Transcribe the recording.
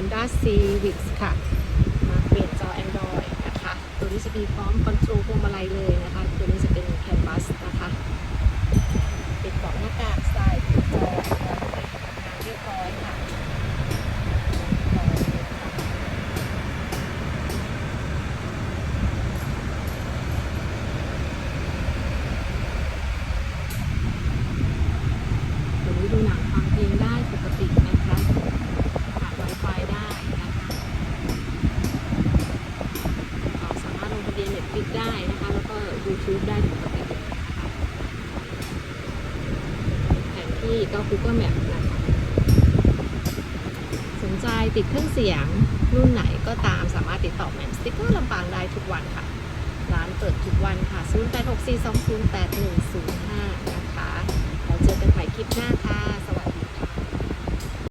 Honda Civic ค่ะ มาเปลี่ยนจอ Android นะคะ ตัวนี้จะมีพร้อมคอนโทรลพวงมาลัยเลยนะคะ ตัวนี้จะเป็นแคมบัสนะคะปิดเบาะหน้ากากใส่ปิดจอทำงานเรียบร้อยค่ะต่อเลยค่ะตัวนี้ดูหนังฟังเพลงได้ปกตินะคะผ่าน Wi-Fi ได้นะคะ เราสามารถล งทะเบียน Netflix ได้นะคะ แล้วก็ YouTube ได้ปกติแผนที่ก็ Google Map นะคะสนใจติดเครื่องเสียงรุ่นไหนก็ตามสามารถติดต่อแมนสติ๊กเกอร์ลำปางได้ทุกวันค่ะ ร้านเปิดทุกวันค่ะ 0864208105